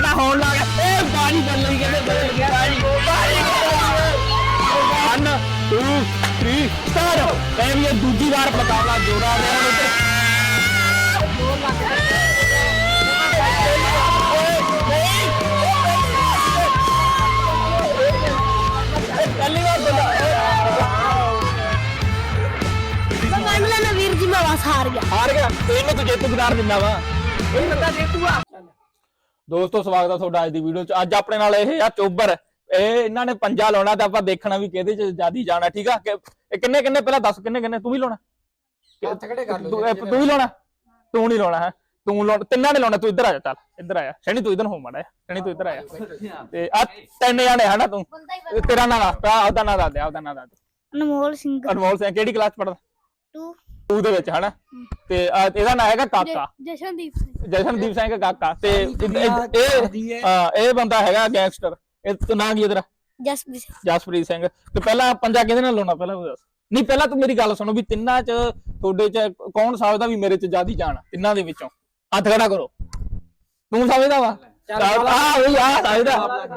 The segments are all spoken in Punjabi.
ਜਿਹੜਾ ਹੋਣ ਲੱਗਾ ਇਹ ਬਾਰੀ ਬਣ ਲਈ ਕਹਿੰਦੇ ਬਦਲ ਗਿਆ ਬਾਰੀ ਬਾਰੀ ਵਨ 2 3 ਸਟਾਰਟ ਇਹ ਵੀ ਇਹ ਦੂਜੀ ਵਾਰ ਮੁਕਾਬਲਾ ਜੋੜਾ ਰਿਹਾ ਹੁਣ ਉੱਤੇ ਪਹਿਲੀ ਵਾਰ ਬੋਲਾ ਮੈਂ ਮੰਨ ਲੈਣਾ ਵੀਰ ਜੀ ਮੈਂ ਬਸ ਹਾਰ ਗਿਆ ਹਾਰ ਗਿਆ ਇਹਨੂੰ ਤੂੰ ਜੇਤੂ ਕਰਾਰ ਦਿੰਦਾ ਵਾ ਇਹ ਬੰਦਾ ਜੇਤੂ ਆ ਦੋਸਤੋ ਸਵਾਗਤ ਹੈ ਤੁਹਾਡਾ ਅੱਜ ਦੀ ਵੀਡੀਓ ਚ। ਅੱਜ ਆਪਣੇ ਨਾਲ ਇਹ ਆ ਚੋਬਰ। ਇਹ ਇਹਨਾਂ ਨੇ ਪੰਜਾ ਲਾਉਣਾ ਤਾਂ ਆਪਾਂ ਦੇਖਣਾ ਵੀ ਕਿਹਦੇ ਚ ਜਿਆਦੀ ਜਾਣਾ। ਠੀਕ ਆ? ਕਿ ਇਹ ਕਿੰਨੇ ਕਿੰਨੇ ਪਹਿਲਾਂ ਦੱਸ ਕਿੰਨੇ ਕਿੰਨੇ ਤੂੰ ਵੀ ਲਾਉਣਾ। ਹੱਥ ਖੜੇ ਕਰ ਲਓ ਤੂੰ ਇਹ- ਤੂੰ ਵੀ ਲਾਉਣਾ। ਤੂੰ ਨਹੀਂ ਲਾਉਣਾ ਹੈ? ਤੂੰ ਲਾਉਣਾ। ਤਿੰਨਾਂ ਨੇ ਲਾਉਣਾ। ਤੂੰ ਇੱਧਰ ਆ ਜਾ ਚੱਲ। ਇੱਧਰ ਆ ਜਾ। ਸ਼ਨੀ ਤੂੰ ਇੱਧਰ ਹੋ ਮਾੜਾ ਜਿਹਾ। ਸ਼ਨੀ ਤੂੰ ਇੱਧਰ ਆ ਜਾ। ਤੇ ਆ ਤਿੰਨ ਜਾਣੇ ਹਨਾ ਤੂੰ? ਇਹ ਤੇਰਾ ਨਾਂ ਦੱਸ ਆ ਉਹਦਾ ਨਾਂ ਦੱਸ ਦੇ ਆਪਦਾ ਨਾਂ ਦੱਸ ਦੇ। ਅਨਮੋਲ ਸਿੰਘ। ਅਨਮੋਲ ਸਿੰਘ ਕਿਹੜੀ ਕਲਾਸ ਪੜਦਾ 2 ਤੂੰ ਦੇ ਵਿੱਚ ਹਨਾ? ਤੇ ਇਹਦਾ ਨਾਂ ਹੈਗਾ ਕਾਕਾ। ਜਸ਼ਨਦੀਪ ਸਿੰਘ। ਜਸ਼ਨਦੀਪ ਸਿੰਘ ਕਾਕਾ। ਤੇ ਇਹ ਹੈ। ਇਹ- ਹਾਂ। ਇਹ ਬੰਦਾ ਹੈਗਾ ਗੈਂਗਸਟਰ। ਇਹ ਤੂੰ ਨਾਂ ਕੀ ਇਹਦਾ ਜਸਪ੍ਰੀਤ ਸਿੰਘ। ਜਸਪ੍ਰੀਤ ਸਿੰਘ। ਤੇ ਪਹਿਲਾਂ ਪੰਜਾ ਕਿਹਦੇ ਨਾਲ ਲਾਉਣਾ? ਪਹਿਲਾਂ ਉਹ ਦੱਸ। ਨਹੀਂ ਪਹਿਲਾਂ ਤੂੰ ਮੇਰੀ ਗੱਲ ਸੁਣੋ ਵੀ ਤਿੰਨਾਂ ਚ ਤੁਹਾਡੇ ਚ ਕੌਣ ਸਮਝਦਾ ਵੀ ਮੇਰੇ ਚ ਜਿਆਦੀ ਜਾਣ ਆ? ਤਿੰਨਾਂ ਦੇ ਵਿੱਚੋਂ। ਹੱਥ ਖੜਾ ਕਰੋ। ਤੂੰ ਸਮਝਦਾ ਵਾ? ਆ ਵੀ ਆ ਸਮਝਦਾ।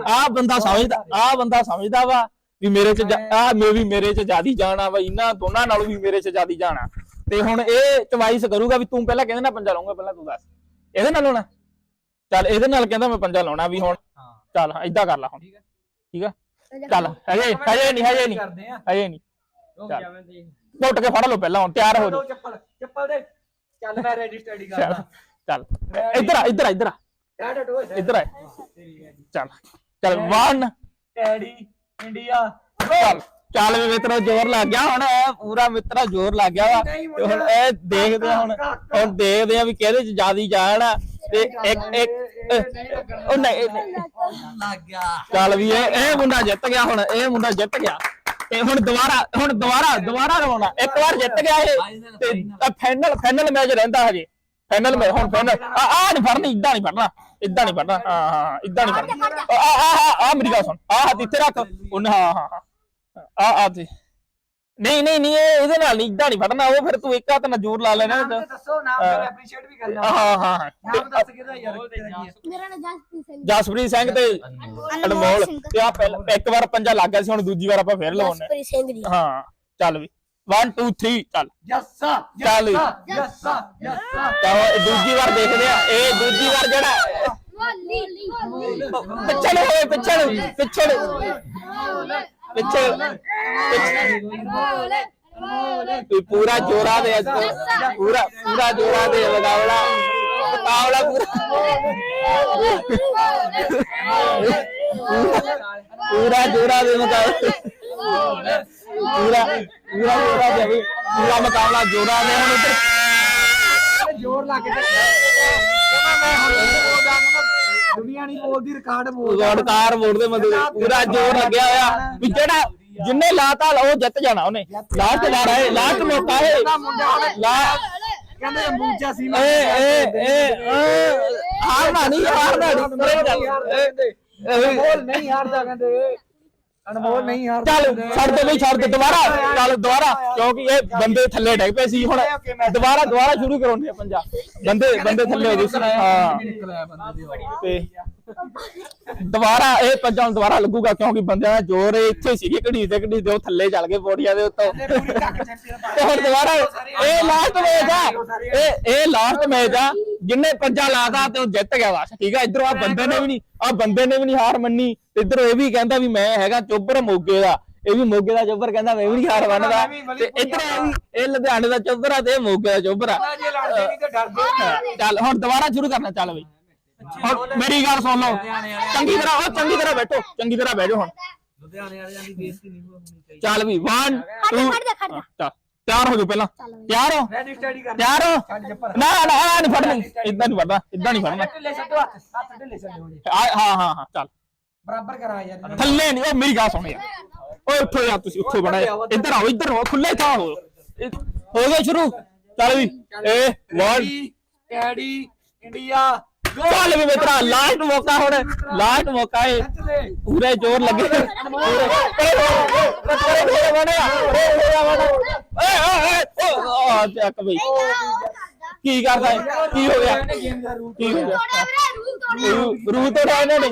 ਆ ਬੰਦਾ ਸਮਝਦਾ ਆ ਬੰਦਾ ਸਮਝਦਾ ਵਾ ਵੀ ਮੇਰੇ ਚ ਆ ਮੇ ਵੀ ਮੇਰੇ ਚ ਜਿਆਦੀ ਜਾਣ ਆ ਵਾ। ਇਹਨਾਂ ਦੋਨਾਂ ਨਾਲੋਂ ਵੀ ਮੇਰੇ ਚ ਜਿਆਦੀ ਜਾਣ ਆ। ਤੇ ਹੁਣ ਇਹ ਚਵਾਈਸ ਕਰੂਗਾ ਵੀ ਤੂੰ ਪਹਿਲਾਂ ਕਹਿੰਦੇ ਨਾਲ ਪੰਜਾ ਲਾਉਂਗਾ ਪਹਿਲਾਂ ਤੂੰ ਦੱਸ। ਇਹਦੇ ਨਾਲ ਲਾਉਣਾ ਚੱਲ ਇਹਦੇ ਨਾਲ ਕਹਿੰਦਾ ਮੈਂ ਪੰਜਾ ਲਾਉਣਾ ਵੀ ਹੁਣ। ਹਾਂ। ਚੱਲ ਏਦਾਂ ਕਰ ਲਾ ਹੁਣ। ਠੀਕ ਹੈ। ਠੀਕ ਚੱਲ ਹਜੇ ਹਜੇ ਨਹੀਂ ਹਜੇ ਨਹੀਂ। ਕਰਦੇ ਆ। ਹਜੇ ਨਹੀਂ। ਰੁਕ। ਜਾਵੇਂ ਤੇ ਘੁੱਟ ਕੇ ਫੜ ਲਓ ਪਹਿਲਾਂ ਹੁਣ ਤਿਆਰ ਹੋ ਜਾਓ। ਚੱਪਲ ਚੱਪਲ ਦੇ। ਚੱਲ ਮੈਂ ਰੈਡੀ ਸਟੱਡੀ ਕਰਦਾ। ਚੱਲ ਇੱਧਰ ਆ ਇੱਧਰ ਆ ਇੱਧਰ ਆ। ਇੱਧਰ ਆ। ਹੈ ਜੀ ਚੱਲ ਚੱਲ 1 ਡੈਡੀ ਇੰਡੀਆ ਚੱਲ। ਚੱਲ ਵੀ ਮਿੱਤਰੋ ਜ਼ੋਰ ਲੱਗ ਗਿਆ ਹੁਣ ਇਹ ਪੂਰਾ ਮਿੱਤਰਾ ਜ਼ੋਰ ਲੱਗ ਗਿਆ ਵਾ। ਤੇ ਹੁਣ ਇਹ ਦੇਖਦੇ ਆ ਹੁਣ ਹੁਣ ਦੇਖਦੇ ਆ ਵੀ ਕਿਹਦੇ ਚ ਜਿਆਦੀ ਜਾਣ। ਆ ਤੇ ਇੱਕ ਇੱਕ ਉਹ ਨਹੀਂ ਇਹ ਨਹੀਂ। ਲੱਗ ਗਿਆ। ਚੱਲ ਵੀ ਇਹ ਇਹ ਮੁੰਡਾ ਜਿੱਤ ਗਿਆ ਹੁਣ ਇਹ ਮੁੰਡਾ ਜਿੱਤ ਗਿਆ। ਤੇ ਹੁਣ ਦੁਬਾਰਾ ਹੁਣ ਦੁਬਾਰਾ ਦੁਬਾਰਾ ਰਵਾਉਣਾ। ਇੱਕ ਵਾਰ ਜਿੱਤ ਗਿਆ ਇਹ ਤੇ ਫਾਈਨਲ ਫਾਈਨਲ ਮੈਚ ਰਹਿੰਦਾ ਹਜੇ। ਫਾਈਨਲ ਮੈਚ ਹੁਣ ਫਾਈਨਲ ਆ ਆ ਨਹੀਂ ਫੜਨੀ ਇਦਾਂ ਨਹੀਂ ਫੜਨਾ। ਇਦਾਂ ਨਹੀਂ ਫੜਨਾ। ਹਾਂ ਹਾਂ ਇਦਾਂ ਨਹੀਂ ਫੜਨਾ। ਆ ਆ ਆ ਆ ਮੇਰੀ ਗੱਲ ਸੁਣ। ਆ ਹੱਥ ਇੱਥੇ ਰੱਖ। ਉਹਨੇ ਹਾਂ ਹਾਂ ਹਾਂ। ਆ ਆ ਤੇ ਨਹੀਂ ਨਹੀਂ ਨਹੀਂ ਇਹ ਇਹਦੇ ਨਾਲ ਨਹੀਂ ਇਦਾਂ ਨਹੀਂ ਫੜਨਾ ਉਹ ਫਿਰ ਤੂੰ ਇੱਕ ਹੱਥ ਨਾਲ ਜ਼ੋਰ ਲਾ ਲੈਣਾ। ਨਾਮ ਤੇ ਦੱਸੋ ਨਾਮ ਤੇ ਐਪਰੀਸ਼ੀਏਟ ਵੀ ਕਰਨਾ। ਹਾਂ ਹਾਂ ਹਾਂ। ਨਾਮ ਦੱਸ ਕਿਹਦਾ ਯਾਰ ਕਿਹਦਾ ਕੀ ਹੈ? ਮੇਰਾ ਨਾਮ ਜਸਪ੍ਰੀਤ ਸਿੰਘ ਜਸਪ੍ਰੀਤ ਸਿੰਘ ਤੇ ਅਨਮੋਲ ਤੇ ਆ ਪਹਿਲਾਂ ਇੱਕ ਵਾਰ ਪੰਜਾ ਲੱਗ ਗਿਆ ਸੀ ਹੁਣ ਦੂਜੀ ਵਾਰ ਆਪਾਂ ਫੇਰ ਲਾਉਣੇ। ਜਸਪ੍ਰੀਤ ਸਿੰਘ ਜੀ। ਹਾਂ ਚੱਲ ਵੀ। 1 2 3 ਚੱਲ। ਯੱਸਾ ਚੱਲ। ਯੱਸਾ ਯੱਸਾ ਯੱਸਾ। ਤਾਂ ਉਹ ਦੂਜੀ ਵਾਰ ਦੇਖਦੇ ਆ। ਇਹ ਦੂਜੀ ਵਾਰ ਜਿਹੜਾ ਪਿੱਛੇ ਨੂੰ ਹੋਏ ਪਿੱਛੇ ਨੂੰ ਪਿੱਛੇ ਨੂੰ। ਪਿੱਛੇ ਵੀ ਪੂਰਾ ਜੋਰਾ ਦੇ ਅੱਜ ਤੋਂ। ਪੂਰਾ ਪੂਰਾ ਜੋਰਾ ਦੇ ਮੁਕਾਬਲਾ ਮੁਕਾਬਲਾ ਪੂਰਾ। ਪੂਰਾ ਜੋਰਾ ਦੇ ਮੁਕਾਬਲਾ ਪੂਰਾ ਪੂਰਾ ਜੋਰਾ ਦੇ ਵੀ। ਪੂਰਾ ਮੁਕਾਬਲਾ ਜੋਰਾ ਦੇ ਹੁਣ ਉੱਧਰ। ਜੋਰ ਲਾ ਕੇ ਮੈਂ ਹੁਣ ਬੋਲਦੀ ਰਿਕਾਰਡ ਬੋਲਦਾ ਰੋਡਕਾਰ ਮੋੜ ਦੇ ਮਤਲਬ ਪੂਰਾ ਜ਼ੋਰ ਲੱਗਿਆ ਹੋਇਆ। ਵੀ ਜਿਹੜਾ ਜਿੰਨੇ ਲਾਤਾ ਉਹ ਜਿੱਤ ਜਾਣਾ ਉਹਨੇ। ਲਾਸਟ ਵਾਰ ਹੈ ਲਾਸਟ ਮੌਕਾ ਹੈ ਲਾ ਕਹਿੰਦੇ ਅੰਬੂਜਾ ਸੀ ਏ ਏ ਏ ਹਾਰਨਾ ਨਹੀਂ ਹਾਰਨਾ ਨਹੀਂ ਪਰੇ ਚੱਲ ਏ, ਏ, ਅਨਮੋਲ ਨਹੀਂ ਹਾਰਦਾ ਕਹਿੰਦੇ। ਅਨਮੋਲ ਨਹੀਂ ਹਾਰਦਾ ਚੱਲ ਛੱਡ ਦੇ ਬਈ ਛੱਡ ਦੇ। ਦੁਬਾਰਾ ਚੱਲ ਦੁਬਾਰਾ। ਕਿਉਂਕਿ ਇਹ ਬੰਦੇ ਥੱਲੇ ਡਿੱਗ ਪਏ ਸੀ ਹੁਣ। ਦੁਬਾਰਾ ਦੁਬਾਰਾ ਸ਼ੁਰੂ ਕਰਾਉਂਦੇ ਆ ਪੰਜਾ ਬੰਦੇ ਬੰਦੇ ਥੱਲੇ ਹੋ ਗਏ ਸੀ। ਹਾਂ। ਨਿਕਲਿਆ ਬੰਦੇ ਦੇ ਤੇ ਦੁਬਾਰਾ ਇਹ ਪੰਜਾਂ ਨੂੰ ਦੁਬਾਰਾ ਲੱਗੂਗਾ ਕਿਉਂਕਿ ਬੰਦਿਆਂ ਦਾ ਜ਼ੋਰ ਇੱਥੇ ਸੀਗੇ ਘੜੀ ਤੇ ਘੜੀ ਉਹ ਥੱਲੇ ਚੱਲ ਗਏ ਪੌੜੀਆਂ ਦੇ ਉੱਤੋਂ। ਤੇ ਹੁਣ ਦੁਬਾਰਾ ਇਹ ਲਾਸਟ ਮੈਚ ਆ। ਇਹ ਇਹ ਲਾਸਟ ਮੈਚ ਆ। ਜਿੰਨੇ ਪੰਜਾ ਲਾਦਾ ਤੇ ਉਹ ਜਿੱਤ ਗਿਆ ਬਸ। ਠੀਕ ਆ ਇਧਰੋਂ ਆ ਬੰਦੇ ਨੇ ਵੀ ਨਹੀਂ ਆ ਬੰਦੇ ਨੇ ਵੀ ਨਹੀਂ ਹਾਰ ਮੰਨੀ। ਤੇ ਇਧਰੋਂ ਇਹ ਵੀ ਕਹਿੰਦਾ ਵੀ ਮੈਂ ਹੈਗਾ ਚੋਬਰ ਮੋਗੇ ਦਾ। ਇਹ ਵੀ ਮੋਗੇ ਦਾ ਚੋਬਰ ਕਹਿੰਦਾ ਮੈਂ ਵੀ ਨਹੀਂ ਹਾਰ ਮੰਨਦਾ। ਤੇ ਇਧਰ ਇਹ ਲੁਧਿਆਣੇ ਦਾ ਚੋਬਰ ਆ ਤੇ ਇਹ ਮੋਗੇ ਦਾ ਚੋਬਰ ਆ। ਚੱਲ ਹੁਣ ਦੁਬਾਰਾ ਸ਼ੁਰੂ ਕਰਨਾ ਚੱਲ ਬਈ। ਹੁਣ ਮੇਰੀ ਗੱਲ ਸੁਣ ਲਓ। ਚੰਗੀ ਤਰ੍ਹਾਂ ਉਹ ਚੰਗੀ ਤਰ੍ਹਾਂ ਬੈਠੋ ਚੰਗੀ ਤਰ੍ਹਾਂ ਬਹਿ ਜਾਓ ਹੁਣ। ਲੁਧਿਆਣੇ ਵਾਲਿਆਂ ਦੀ ਬੇਇੱਜ਼ਤੀ ਨਹੀਂ ਹੋਣੀ ਚਾਹੀਦੀ। ਚੱਲ ਵੀ 1 2 ਖੜ ਜਾ, ਖੜ ਜਾ। ਤਿਆਰ ਹੋ ਜਾਓ ਪਹਿਲਾਂ। ਤਿਆਰ ਹੋ? ਰੈਡੀ ਸਟੱਡੀ ਕਰ ਤਿਆਰ ਹੋ? ਨਾ ਨਾ ਆ ਨਹੀਂ ਫੜਨੀ। ਇਦਾਂ ਨਹੀਂ ਫੜਨਾ ਇਦਾਂ ਨਹੀਂ ਫੜਨਾ। ਢਿੱਲੇ ਛੱਡੋ ਹੱਥ ਹੱਥ ਢਿੱਲੇ ਛੱਡੋ ਜੀ ਹਾਂ ਹਾਂ ਹਾਂ ਚੱਲ। ਬਰਾਬਰ ਕਰਾ ਯਾਰ। ਥੱਲੇ ਨਹੀਂ ਉਹ ਮੇਰੀ ਗੱਲ ਸੁਣ ਯਾਰ। ਓਏ ਉੱਠੋ ਯਾਰ ਤੁਸੀਂ ਉੱਠੋ ਬੜਾ। ਇੱਧਰ ਆਓ ਇੱਧਰ ਆਓ ਖੁੱਲੇ ਥਾਂ ਹੋ। ਹੋ ਗਿਆ ਸ਼ੁਰੂ। ਚੱਲ ਵੀ। ਏ 1 ਡੈਡੀ ਇੰਡੀਆ। ਚੱਲ ਵੀ ਮਿੱਤਰਾ ਲਾਸਟ ਮੌਕਾ ਹੁਣ ਲਾਸਟ ਮੌਕਾ ਏ ਪੂਰੇ ਜ਼ੋਰ ਲੱਗੇ। ਓਏ ਓਏ ਓਏ ਚੱਕ ਬਈ। ਕੀ ਕਰਦਾ ਹੈ? ਕੀ ਹੋ ਗਿਆ? ਕੀ ਹੋ ਗਿਆ? ਰੂਲ ਤੋੜਿਆ। ਰੂ- ਰੂਲ ਤੋੜਿਆ ਇਹਨਾਂ ਨੇ?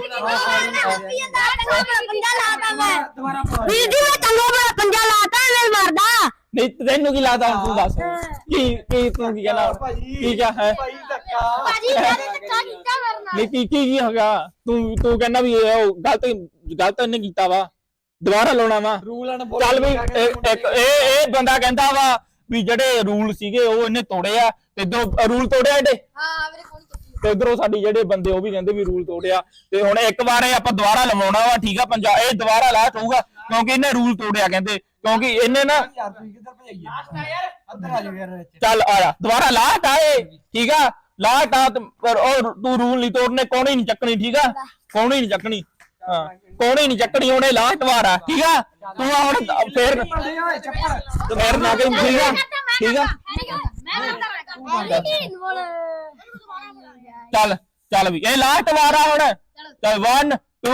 ਵੀਰ ਜੀ ਮੈਂ। ਚੰਗੋ ਮੈਂ ਪੰਜਾ ਲਾਤਾ ਐਵੇਂ ਮਰਦਾ। ਨਹੀਂ ਤੈਨੂੰ ਕੀ ਲੱਗਦਾ? ਹੁਣ ਤੂੰ ਦੱਸ। ਕੀ ਕੀ ਤੂੰ ਕੀ ਕਹਿਣਾ? ਕੀ ਕਿਹਾ ਹੈ? ਭਾਈ ਧੱਕਾ। ਭਾਜੀ ਧੱਕਾ ਕੀਤਾ ਕਰਨਾ। ਨਹੀਂ ਕੀ ਕੀ ਕੀ ਹੋ ਗਿਆ ਤੂੰ ਤੂੰ ਕਹਿੰਦਾ ਵੀ ਇਹ ਉਹ ਗਲਤ ਗਲਤ ਇਹਨੇ ਕੀਤਾ ਵਾ। ਦੁਬਾਰਾ ਲਾਉਣਾ ਵਾ। ਰੂਲ ਅਨ ਚੱਲ ਵੀ ਇਹ- ਇੱਕ ਇਹ ਇਹ ਬੰਦਾ ਕਹਿੰਦਾ ਵਾ ਵੀ ਜਿਹੜੇ ਰੂਲ ਸੀਗੇ ਉਹ ਇਹਨੇ ਤੋੜੇ ਆ ਤੇ ਇਧਰੋਂ ਰੂਲ ਤੋੜਿਆ ਇਹਦੇ? ਹਾਂ ਵੀਰੇ ਕੋਣ ਚੱਕੀ ਤੇ ਇਧਰੋਂ ਸਾਡੀ ਜਿਹੜੇ ਬੰਦੇ ਉਹ ਵੀ ਕਹਿੰਦੇ ਵੀ ਰੂਲ ਤੋੜਿਆ। ਤੇ ਹੁਣ ਇੱਕ ਵਾਰ ਇਹ ਆਪਾਂ ਦੁਬਾਰਾ ਲਵਾਉਣਾ ਵਾ ਠੀਕ ਆ ਪੰਜਾਬ ਇਹ ਦੁਬਾਰਾ ਲਾਸਟ ਹੋਊਗਾ ਕਿਉਂਕਿ ਇਹਨੇ ਰੂਲ ਤੋੜਿਆ ਕਹਿੰਦੇ। ਕਿਉਂਕਿ ਇਹਨੇ ਨਾ ਯਾਰ ਤੁਸੀਂ ਕਿੱਧਰ ਭਜਾਈਏ? ਲਾਸਟ ਆ ਯਾਰ। ਅੰਦਰ ਆ ਜਾਓ ਯਾਰ ਵਿੱਚ ਚੱਲ ਆ ਜਾ। ਦੁਬਾਰਾ ਲਾਟ ਆਏ ਠੀਕ ਆ? ਲਾਟ ਆ ਤੇ ਪਰ ਉਹ ਤੂੰ ਰੂਲ ਨਹੀਂ ਤੋੜਨੇ ਕੋਣੀ ਨਹੀਂ ਚੱਕਣੀ ਠੀਕ ਆ? ਕੋਣੀ ਨਹੀਂ ਚੱਕਣੀ। ਹਾਂ ਕੋਣੀ ਨਹੀਂ ਚੱਕਣੀ ਉਹਨੇ ਲਾਟ ਵਾਰ ਆ ਠੀਕ ਆ? ਤੂੰ ਆ ਹੁਣ ਫੇਰ ਭਾਂਡੇ ਓਏ ਚੱਪਲ ਫੇਰ ਨਾ ਕਿ ਠੀਕ ਆ? ਠੀਕ ਆ? ਚੱਲ ਚੱਲ ਵੀ। ਇਹ ਲਾਟ ਵਾਰ ਆ ਹੁਣ। ਚੱਲ 1 2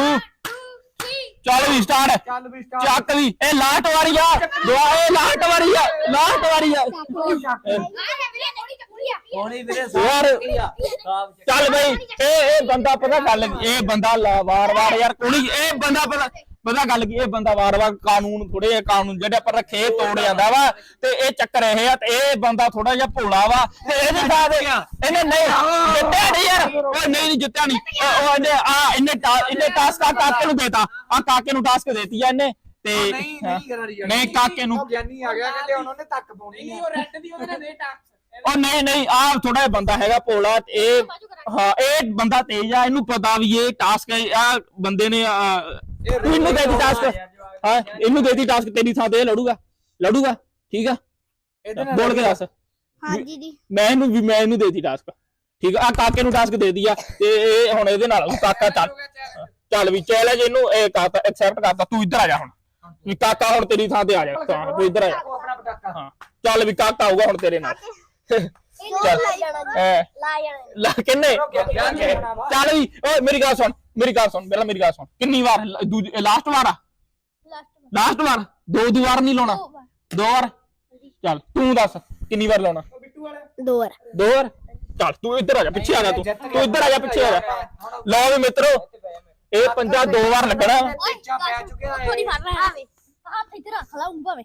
ਚੱਲ ਵੀ ਸਟਾਰਟ ਚੱਲ ਵੀ ਸਟਾਰਟ ਚੱਕ ਵੀ। ਇਹ ਲਾਟ ਵਾਰੀ ਆ। ਦੁਆ ਇਹ ਲਾਟ ਵਾਰੀ ਆ। ਲਾਟ ਵਾਰੀ ਆ। ਹੋਣੀ ਵੀਰੇ ਯਾਰ ਚੱਲ ਬਈ ਇਹ ਇਹ ਬੰਦਾ ਪਤਾ ਗੱਲ ਇਹ ਬੰਦਾ ਵਾਰ-ਵਾਰ ਯਾਰ ਕੋਣੀ ਇਹ ਬੰਦਾ ਪਤਾ ਪਤਾ ਗੱਲ ਕੀ ਇਹ ਬੰਦਾ ਵਾਰ-ਵਾਰ ਕਾਨੂੰਨ ਥੋੜੇ ਕਾਨੂੰਨ ਜਿਹੜੇ ਆਪਾਂ ਰੱਖੇ ਤੋੜ ਜਾਂਦਾ ਵਾ ਤੇ ਇਹ ਚੱਕਰ ਇਹ ਆ ਤੇ ਇਹ ਬੰਦਾ ਥੋੜਾ ਜਿਹਾ ਭੋਲਾ ਵਾ ਤੇ ਇਹਦੇ ਸਾਥ ਇਹਨੇ ਨਹੀਂ ਜਿੱਤਿਆ ਨਹੀਂ ਯਾਰ ਉਹ ਨਹੀਂ ਨਹੀਂ ਜਿੱਤਿਆ ਨਹੀਂ। ਉਹ- ਇਹਨੇ ਆ ਇਹਨੇ ਇਹਨੇ ਟਾਸਕ ਆ ਕਾਕੇ ਨੂੰ ਦੇਤਾ। ਆ ਕਾਕੇ ਨੂੰ ਟਾਸਕ ਦੇਤੀ ਆ ਇਹਨੇ ਤੇ ਨਹੀਂ ਨਹੀਂ ਕਰਾ ਰਹੀ ਨਹੀਂ ਕਾਕੇ ਨੂੰ। ਗਿਆਨੀ ਆ ਗਿਆ ਕਹਿੰਦੇ ਉਹਨਾਂ ਨੇ ਤੱਕ ਪਾਉਣੀ ਨਹੀਂ ਉਹ ਰੈੱਡ ਦੀ ਉਹਦੇ ਨੇ ਦੇ ਟੱਕ ਉਹ ਨਹੀਂ ਨਹੀਂ ਆ ਥੋੜਾ ਜਿਹਾ ਬੰਦਾ ਹੈਗਾ ਭੋਲਾ ਤੇ ਇਹ ਹਾਂ ਇਹ ਬੰਦਾ ਤੇਜ਼ ਆ ਇਹਨੂੰ ਪਤਾ ਵੀ ਇਹ ਟਾਸਕ ਆ ਬੰਦੇ ਨੇ ਆ, ਤੂੰ ਇਹਨੂੰ ਦੇ ਦੀ ਟਾਸਕ ਹਾਂ ਇਹਨੂੰ ਦੇ ਦੀ ਟਾਸਕ ਤੇਰੀ ਥਾਂ ਤੇ ਇਹ ਲੜੂਗਾ। ਲੜੂਗਾ ਠੀਕ ਆ? ਇਹਦੇ ਨਾਲ ਬੋਲ ਕੇ ਦੱਸ। ਹਾਂਜੀ ਜੀ। ਮੈਂ ਇਹਨੂੰ ਵੀ ਮੈਂ ਇਹਨੂੰ ਦੇ ਦੀ ਟਾਸਕ ਠੀਕ ਆ ਕਾਕੇ ਨੂੰ ਟਾਸਕ ਦੇ ਦੀ ਆ। ਤੇ ਇਹ ਹੁਣ ਇਹਦੇ ਨਾਲ ਕਾਕਾ ਚੱਲ। ਚੱਲ ਵੀ ਚੈਲੰਜ ਇਹਨੂੰ ਇਹ ਕਰਤਾ ਐਕਸੈਪਟ ਕਰਤਾ ਤੂੰ ਇੱਧਰ ਆ ਜਾ ਹੁਣ। ਵੀ ਕਾਕਾ ਹੁਣ ਤੇਰੀ ਥਾਂ ਤੇ ਆ ਜਾ ਤੂੰ ਇੱਧਰ ਆ ਜਾ। ਹਾਂ ਚੱਲ ਵੀ ਕਾਕਾ ਆਊਗਾ ਹੁਣ ਤੇਰੇ ਨਾਲ। ਚੱਲ। ਲਾ ਜਾਣਾ ਲਾ ਕਿੰਨੇ? ਚੱਲ ਵੀ ਓਏ ਮੇਰੀ ਗੱਲ ਸੁਣ। ਮੇਰੀ ਗੱਲ ਸੁਣ ਪਹਿਲਾਂ ਮੇਰੀ ਗੱਲ ਸੁਣ। ਕਿੰਨੀ ਵਾਰ? ਲਾਸਟ ਵਾਰ ਆ? ਲਾਸਟ ਲਾਸਟ ਵਾਰ? ਦੋ ਦੋ ਵਾਰ ਨਹੀਂ ਲਾਉਣਾ? ਦੋ ਵਾਰ। ਚੱਲ ਤੂੰ ਦੱਸ ਕਿੰਨੀ ਵਾਰ ਲਾਉਣਾ? ਬਿੱਟੂ ਵਾਲੇ। ਦੋ ਵਾਰ। ਦੋ ਵਾਰ? ਚੱਲ ਤੂੰ ਇੱਧਰ ਆ ਜਾ ਪਿੱਛੇ ਆ ਜਾ ਤੂੰ। ਤੂੰ ਇੱਧਰ ਆ ਜਾ ਪਿੱਛੇ ਆ ਜਾ। ਲਓ ਵੀ ਮਿੱਤਰੋ ਇਹ ਪੰਜਾ ਦੋ ਵਾਰ ਲੱਗਣਾ। ਵਾ। ਪਿੱਛਾ ਪੈ ਚੁੱਕਿਆ ਹੈ ਥੋੜੀ ਮਾਰ ਰਹਾ ਹੈ ਹੱਥ ਇੱਧਰ ਰੱਖ ਲਾ ਉਂਭਾ ਵੇ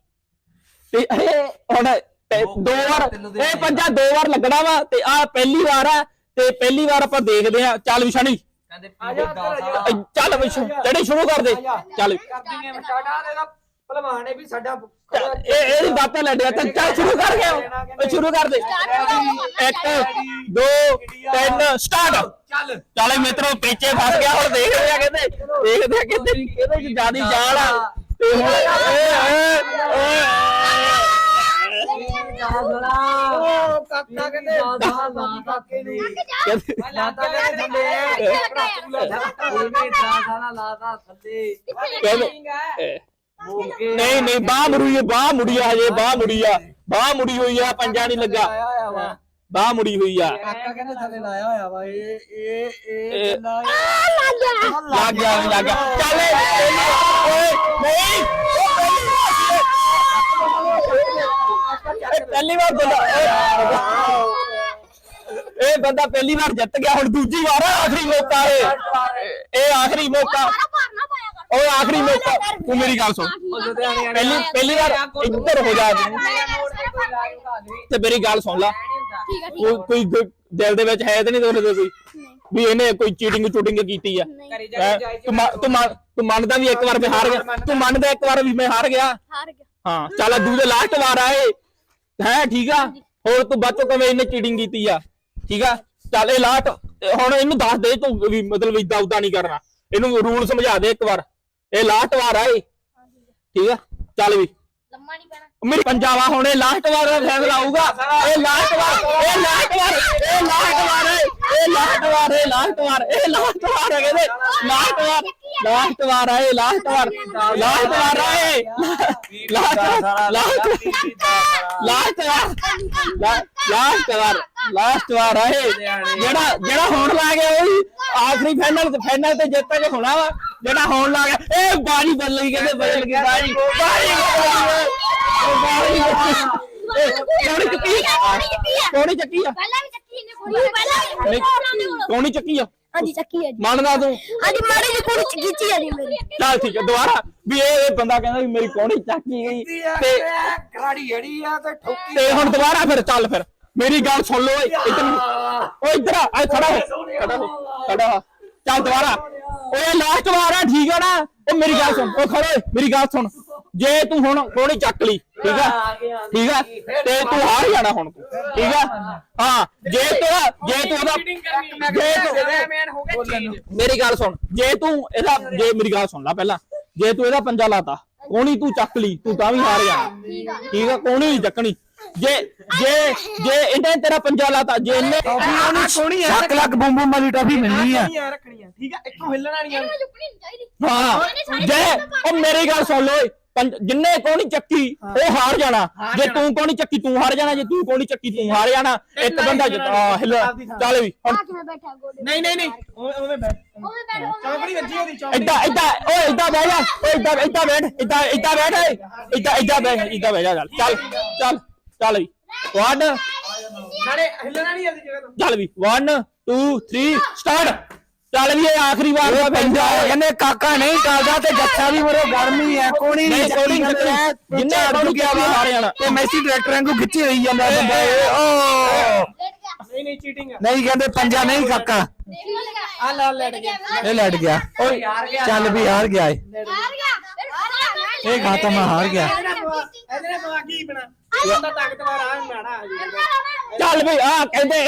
ਤੇ ਇਹ ਹੁਣ ਦੋ ਵਾਰ ਇਹ ਪੰਜਾ ਦੋ ਵਾਰ ਲੱਗਣਾ ਵਾ ਤੇ ਆ ਪਹਿਲੀ ਵਾਰ ਆ ਤੇ ਪਹਿਲੀ ਵਾਰ ਆਪਾਂ ਦੇਖਦੇ ਆ ਚੱਲ ਵਿਸ਼ਾਣੀ ਆ ਜਾ ਅੰਦਰ ਆ ਜਾ। ਅ, ਚੱਲ ਵਿਸ਼ ਜਿਹੜੀ ਸ਼ੁਰੂ ਕਰ ਦੇ। ਚੱਲ। ਕਰਦੀ ਨੇ ਮਟਾੜਾ ਇਹਦਾ ਭਲਵਾਨ ਹੈ ਵੀ ਸਾਡਾ ਚੱਲ, ਇਹ ਇਹਦੀ ਬਾਤਾਂ ਲੈ ਲਿਆ ਤਾਂ ਚੱਲ ਸ਼ੁਰੂ ਕਰ ਗਿਆ ਉਹ ਸ਼ੁਰੂ ਕਰ ਦੇ। ਇੱਕ ਦੋ ਤਿੰਨ ਸਟਾਰਟ ਚੱਲ। ਚੱਲ। ਮਿੱਤਰੋ ਪਿੱਛੇ ਫਸ ਗਿਆ ਹੁਣ ਦੇਖਦੇ ਆ ਕਹਿੰਦੇ ਦੇਖਦੇ ਆ ਕਹਿੰਦੇ ਵੀ ਕਿਹਦੇ ਚ ਜਿਆਦੀ ਜਾਲ ਆ। ਤੇ ਹੁਣ ਏ ਏ ਉਹ ਕਾਕਾ ਕਹਿੰਦੇ ਲਾ ਕਾਕੇ ਨੂੰ। ਕਹਿੰਦੇ ਕਹਿੰਦੇ ਨਹੀਂ ਨਹੀਂ ਬਾਹ ਮੁੜੀ ਬਾਹ ਮੁੜੀ ਆ ਹਜੇ ਬਾਹ ਮੁੜੀ ਆ। ਬਾਹ ਮੁੜੀ ਹੋਈ ਆ ਪੰਜਾ ਨਹੀਂ ਲੱਗਾ। ਬਾਹ ਮੁੜੀ ਹੋਈ ਆ। ਕਾਕਾ ਕਹਿੰਦੇ ਥੱਲੇ ਲਾਇਆ ਹੋਇਆ ਵਾ। ਇਹ ਇਹ ਇਹ- ਇਹ। ਲਾਇਆ ਲੱਗ ਗਿਆ। ਲੱਗ ਗਿਆ ਚੱਲ ਓਏ ਨਹੀਂ। ਇਹ ਪਹਿਲੀ ਵਾਰ ਬੰਦਾ ਇਹ- ਬੰਦਾ ਪਹਿਲੀ ਵਾਰ ਜਿੱਤ ਗਿਆ ਹੁਣ ਦੂਜੀ ਵਾਰ ਆ, ਆਖਰੀ ਮੌਕਾ ਇਹ। ਇਹ ਆਖਰੀ ਮੌਕਾ। ਉਹ ਆਖਰੀ ਮੌਕਾ। ਤੂੰ ਮੇਰੀ ਗੱਲ ਸੁਣ। ਪਹਿਲੀ ਪਹਿਲੀ ਵਾਰ ਇੱਧਰ ਹੋ ਜਾ ਤੂੰ ਤੇ ਮੇਰੀ ਗੱਲ ਸੁਣ ਲੈ। ਠੀਕ ਹੈ ਠੀਕ ਕੋਈ ਕੋਈ ਗ- ਦਿਲ ਦੇ ਵਿੱਚ ਹੈ ਤੇ ਨਹੀਂ ਤੇਰੇ ਕੋਈ ਵੀ ਇਹਨੇ ਕੋਈ ਚੀਟਿੰਗ ਚੂਟਿੰਗ ਕੀਤੀ ਆ। ਹੈਂ? ਤੂੰ ਮੰਨ- ਤੂੰ ਮੰਨ- ਤੂੰ ਮੰਨਦਾ ਵੀ ਇੱਕ ਵਾਰ ਮੈਂ ਹਾਰ ਗਿਆ। ਤੂੰ ਮੰਨਦਾ ਇੱਕ ਵਾਰ ਵੀ ਮੈਂ ਹਾਰ ਗਿਆ? ਹਾਰ ਗਿਆ। ਹਾਂ ਚੱਲ ਦੂਜੇ ਲਾਸਟ ਵਾਰ ਆਏ। ਹੈ ਠੀਕ ਆ? ਹੋਰ ਤੂੰ ਬਾਅਦ ਚੋਂ ਕਵੇਂ ਇਹਨੇ ਚੀਟਿੰਗ ਕੀਤੀ ਆ? ਠੀਕ ਆ ਚੱਲ ਇਹ ਲਾਸਟ ਹੁਣ ਇਹਨੂੰ ਦੱਸ ਦੇ ਤੂੰ ਵੀ ਮਤਲਬ ਇਦਾਂ ਉਦਾਂ ਨਹੀਂ ਕਰਨਾ ਇਹਨੂੰ ਰੂਲ ਸਮਝਾ ਦੇ ਇੱਕ ਵਾਰ ਇਹ ਲਾਸਟ ਵਾਰ ਆਏ ਠੀਕ ਆ ਚੱਲ ਵੀ ਲੰਮਾ ਨਹੀਂ ਪੈਣਾ ਮੇਰੀ ਪੰਜਾਬਾ ਹੁਣ ਇਹ ਲਾਸਟ ਵਾਰ ਦਾ ਫੈਸਲਾ ਆਊਗਾ ਇਹ ਲਾਸਟ ਵਾਰ ਇਹ ਲਾਸਟ ਵਾਰ ਇਹ ਲਾਸਟ ਵਾਰ ਹੈ, ਇਹ ਲਾਸਟ ਵਾਰ ਇਹ ਲਾਸਟ ਵਾਰ ਇਹ ਲਾਸਟ ਵਾਰ ਹੈ ਕਹਿੰਦੇ ਲਾਸਟ ਵਾਰ ਲਾਸਟ ਵਾਰ ਆਏ ਲਾਸਟ ਵਾਰ ਲਾਸਟ ਵਾਰ ਆਏ ਲਾਸਟ ਲਾਸਟ ਲਾਸਟ ਵਾਰ ਲਾਸਟ ਵਾਰ ਲਾਸਟ ਵਾਰ ਆਏ। ਜਿਹੜਾ ਜਿਹੜਾ ਹੋਣ ਲੱਗ ਗਿਆ ਉਹ ਆਖਰੀ ਫਾਈਨਲ ਤੇ ਫਾਈਨਲ ਤੇ ਜਿੱਤ ਕੇ ਹੋਣਾ ਵਾ। ਜਿਹੜਾ ਹੋਣ ਲੱਗ ਗਿਆ ਇਹ ਬਾਰੀ ਬਦਲ ਗਈ ਕਹਿੰਦੇ ਬਦਲ ਗਈ ਬਦਲ ਗਈ। ਕੌਣੀ ਚੱਕੀ ਕੌਣੀ ਚੱਕੀ ਆ? ਪਹਿਲਾਂ ਵੀ ਚੱਕੀ ਨੇ ਕੋਈ ਪਹਿਲਾਂ ਨਹੀਂ, ਕੌਣੀ ਚੱਕੀ ਆ? ਹਾਂਜੀ ਚੱਕੀ ਹੈ ਜੀ। ਮੰਨਦਾ ਤੂੰ? ਹਾਂਜੀ ਮਾੜੀ ਜਿਹੀ ਚ ਖਿੱਚੀ ਆ ਜੀ ਮੇਰੀ। ਚੱਲ ਠੀਕ ਹੈ ਦੁਬਾਰਾ। ਵੀ ਇਹ ਇਹ ਬੰਦਾ ਕਹਿੰਦਾ ਵੀ ਮੇਰੀ ਕੌਣੀ ਚੱਕੀ ਗਈ। ਤੇ ਖਿਲਾੜੀ ਜੜੀ ਆ ਤੇ ਠੋਕੀ ਤੇ ਹੁਣ ਦੁਬਾਰਾ ਫਿਰ ਚੱਲ ਫਿਰ। ਮੇਰੀ ਗੱਲ ਸੁਣ ਲਓ ਓਏ ਇੱਧਰ ਨੂੰ। ਓਏ ਇੱਧਰ ਆ ਆ ਖੜਾ ਹੋ ਖੜਾ ਹੋ ਖੜਾ ਹੋ। ਚੱਲ ਦੁਬਾਰਾ। ਓਏ ਲਾਸਟ ਵਾਰ ਆ ਠੀਕ ਆ ਨਾ? ਉਹ ਮੇਰੀ ਗੱਲ ਸੁਣ ਉਹ ਖੜੋ ਓਏ, ਮੇਰੀ ਗੱਲ ਸੁਣ। ਜੇ ਤੂੰ ਹੁਣ ਕੋਣੀ ਚੱਕ ਲਈ ਠੀਕ ਆ? ਠੀਕ ਆ? ਤੇ ਤੂੰ ਹਾਰ ਜਾਣਾ ਹੁਣ ਤੂੰ ਠੀਕ ਆ? ਹਾਂ ਜੇ ਤੂੰ ਜੇ ਤੂੰ ਉਹਦਾ ਜੇ ਤੂੰ ਮੈਨ ਹੋ ਗਿਆ ਚੀਜ਼ ਮੇਰੀ ਗੱਲ ਸੁਣ ਜੇ ਤੂੰ ਇਹਦਾ ਜੇ ਮੇਰੀ ਗੱਲ ਸੁਣ ਲੈ ਪਹਿਲਾਂ। ਜੇ ਤੂੰ ਇਹਦਾ ਪੰਜਾ ਲਾਤਾ ਕੋਣੀ ਤੂੰ ਚੱਕ ਲਈ ਤੂੰ ਤਾਂ ਵੀ ਹਾਰ ਜਾਣਾ। ਠੀਕ ਆ? ਕੋਣੀ ਨਹੀਂ ਚੱਕਣੀ। ਜੇ ਜੇ ਜੇ ਇਹਨੇ ਤੇਰਾ ਪੰਜਾ ਲਾਤਾ ਜੇ ਇਹਨੇ ਉਹਨੂੰ ਕੋਣੀ ਆ ਲੱਖ ਲੱਖ ਬੂਮ ਬੂਮ ਵਾਲੀ ਟਾਫੀ ਮਿਲਣੀ ਆ। ਠੀਕ ਆ ਇੱਥੋਂ ਹਿੱਲਣਾ ਨਹੀਂ ਆ। ਨਹੀਂ ਚਾਹੀਦੀ। ਹਾਂ ਜੇ ਉਹ ਮੇਰੀ ਗੱਲ ਸੁਣ ਲੋ ਜਿੰਨੇ ਕੋਣੀ ਚੱਕੀ ਉਹ ਹਾਰ ਜਾਣਾ। ਜੇ ਤੂੰ ਕੋਣੀ ਚੱਕੀ ਤੂੰ ਹਾਰ ਜਾਣਾ ਜੇ ਤੂੰ ਕੋਣੀ ਚੱਕੀ ਤੂੰ ਹਾਰ ਜਾਣਾ। ਇੱਕ ਬੰਦਾ ਹਿੱਲ। ਚੱਲ ਵੀ ਨਹੀਂ ਨਹੀਂ ਨਹੀਂ ਉਵੇਂ ਬੈਠ ਉਹਵੇਂ ਬੈਠ ਉਹਵੇਂ ਚੌਂਕੜੀ ਵੱਜੀ ਉਹਦੀ ਚੌਂਕੜੀ ਏਦਾਂ ਏਦਾਂ ਓਏ ਏਦਾਂ ਬਹਿ ਜਾ ਓਏ ਏਦਾਂ ਏਦਾਂ ਬੈਠ ਏਦਾਂ ਏਦਾਂ ਬੈਠ ਏਦਾਂ ਏਦਾਂ ਬੈਠ ਏਦਾਂ ਬਹਿ ਜਾ ਚੱਲ ਚੱਲ। ਚੱਲ ਵੀ 1 ਨਾਲੇ ਹਿੱਲਣਾ ਨਹੀਂ ਉਹਦੀ ਜਗ੍ਹਾ ਤੋਂ। ਚੱਲ ਵੀ 1 2 3 ਸਟਾਰਟ ਚੱਲ ਵੀ ਇਹ ਆਖਰੀ ਵਾਰ ਦਾ ਪੰਜਾ ਕਹਿੰਦੇ ਕਾਕਾ ਨਹੀਂ ਟਲਦਾ ਤੇ ਜੱਸਾ ਵੀ ਮਰੋ ਗਰਮੀ ਐ ਕੋਣੀ ਨਹੀਂ ਕੋਣੀ ਜਿੰਨੇ ਕੋਣੀ ਗਿਆ ਵਾ ਹਾਰ ਜਾਣਾ ਤੇ ਮੈਸੀ ਡਾਇਰੈਕਟਰ ਵਾਂਗੂ ਖਿੱਚੀ ਹੋਈ ਜਾਂਦਾ ਬੰਦਾ ਇਹ ਓ। ਨਹੀਂ ਨਹੀਂ ਚੀਟਿੰਗ ਨਹੀਂ ਕਹਿੰਦੇ ਪੰਜਾ ਨਹੀਂ ਕਾਕਾ। ਆ ਲਾ ਲੈਟ ਗਿਆ ਇਹ ਲੜ ਗਿਆ। ਓਏ ਚੱਲ ਵੀ ਹਾਰ ਗਿਆ ਏ ਹਾਰ ਗਿਆ। ਇਹ ਖਾਤਮ ਆ, ਹਾਰ ਗਿਆ। ਇਹਦੇ ਨਾਲ ਕੀ ਬਣਾ? ਇਹ ਬੰਦਾ ਤਾਕਤਵਰ ਆ ਮਾੜਾ ਆ ਜੀ। ਚੱਲ ਵੀ ਆ ਕਹਿੰਦੇ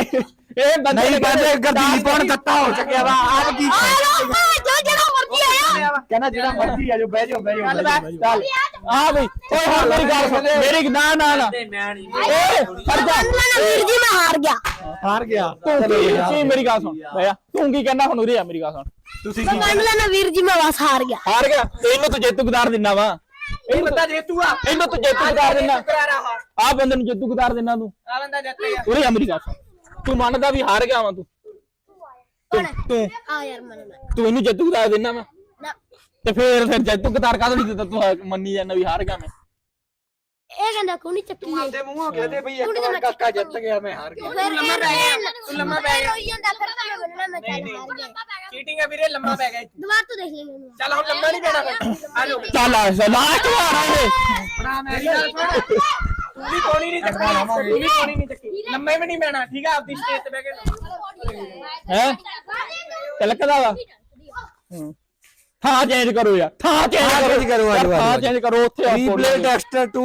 ਇਹ ਬੰਦੇ ਨਹੀਂ ਕਹਿੰਦੇ ਗੱਦੀ ਪੌਣ ਤੱਤਾ ਹੋ ਚੁੱਕਿਆ ਵਾ ਆਪ ਕੀ ਜੋ ਜਿਹੜਾ ਮਰਜ਼ੀ ਆਇਆ ਕਹਿੰਦਾ ਜਿਹੜਾ ਮਰਜ਼ੀ ਆ ਜੋ ਬਹਿ ਜਾਓ ਬਹਿ ਜਾਓ ਚੱਲ ਆ ਬਈ ਓਏ ਹੁਣ ਮੇਰੀ ਗੱਲ ਸੁਣ ਮੇਰੀ ਨਾ ਨਾ ਨਾ। ਓਏ ਖੜ ਜਾ। ਨਾ ਵੀਰ ਜੀ ਮੈਂ ਹਾਰ ਗਿਆ। ਹਾਰ ਗਿਆ। ਤੂੰ ਕੀ ਕੀ ਮੇਰੀ ਗੱਲ ਸੁਣ ਭਈਆ ਤੂੰ ਕੀ ਕਹਿੰਦਾ ਹੁਣ ਉਰੇ ਆ ਮੇਰੀ ਗੱਲ ਸੁਣ। ਤੁਸੀਂ ਮੈਂ ਮੰਨ ਲੈਣਾ ਵੀਰ ਜੀ ਮੈਂ ਬਸ ਹਾਰ ਗਿਆ। ਹਾਰ ਗਿਆ। ਇਹਨੂੰ ਤੂੰ ਜੇਤੂ ਗਦਾਰ ਦਿੰਨਾ ਵਾ। ਇਹ ਬੰਦਾ ਜੇਤੂ ਆ। ਇਹਨੂੰ ਤੂੰ ਜੇਤੂ ਗਦਾਰ ਦਿੰਨਾ ਕਰਾਰਾ ਹਾ ਆ ਬੰਦੇ ਨੂੰ ਜੇਤੂ ਗਦਾਰ ਦਿੰਨਾ ਤੂੰ। ਆ ਬੰਦਾ ਜਿੱਤੇ ਆ ਉਰੇ ਆ ਮੇਰੀ ਗੱਲ ਸੁਣ ਤੂੰ ਮੰਨਦਾ ਵੀ ਹਾਰ ਗਿਆ ਵਾ ਤੂੰ। ਤੂੰ- ਤੂੰ ਆ ਯਾਰ ਮੰਨਣਾ ਤੂੰ ਇਹਨੂੰ ਜੇਤੂ ਗਦਾਰ ਦਿੰਨਾ ਵਾ। ਨਾ। ਤੇ ਫੇਰ ਫਿਰ ਜੇਤੂ ਗਦਾਰ ਕਾਹਦੋਂ ਨਹੀਂ ਦਿੱਤਾ ਤੂੰ ਮੰਨੀ ਜਾਂਦਾ ਵੀ ਹਾਰ ਗਿਆ ਮੈਂ। ਇਹ ਕਹਿੰਦਾ ਕੋਈ ਨਹੀਂ ਚੱਕੀ ਹੈ ਆਪਦੇ ਮੂੰਹੋਂ ਕਹਦੇ ਬਈ ਤੂੰ ਇੱਕ ਤਾਂ ਵਾਰ ਕਾਕਾ ਜਿੱਤ ਗਿਆ ਮੈਂ ਹਾਰ ਗਿਆ। ਫਿਰ ਲੰਮਾ ਪੈ ਗਿਆ। ਤੂੰ ਲੰਮਾ ਪੈ ਗਿਆ। ਰੋਈ ਜਾਂਦਾ ਫਿਰ ਤਾਂ ਮੈਂ ਮੰਨਣਾ ਮੈਂ ਚੱਲ ਹਾਰ ਗਿਆ। ਚੀਟਿੰਗ ਆ ਵੀਰੇ ਲੰਮਾ ਪੈ ਗਿਆ ਦੁਬਾਰਾ ਤੋਂ ਦੇਖ ਲੈਂਗੇ ਚੱਲ ਹੁਣ ਲੰਮਾ ਨਹੀਂ ਪੈਣਾ ਫਿਰ। ਆ ਲੋ ਚੱਲ ਆ ਲਾਸਟ ਵਾਰ ਆ ਇਹ। ਬਣਾ ਮੇਰੀ ਸੁਣ। ਤੂੰ ਵੀ ਕੋਣੀ ਨਹੀਂ ਚੱਕਣੀ ਤੂੰ ਵੀ ਕੋਣੀ ਨਹੀਂ ਚੱਕੀ? ਲੰਮੇ ਵੀ ਨਹੀਂ ਪੈਣਾ ਠੀਕ ਆ? ਆਪਦੀ ਸਟੇਜ ਤੇ ਬਹਿ ਕੇ ਹੈ? ਤਿਲਕਦਾ ਵਾ। ਹੂੰ। ਥਾਂ ਚੇਂਜ ਕਰੋ ਯਾਰ ਥਾਂ ਚੇਂਜ ਕਰੋ। ਥਾਂ। ਚੇਂਜ ਕਰੋ ਉੱਥੇ ਰੀਪਲੇ ਟੈਕਸਟਰ 2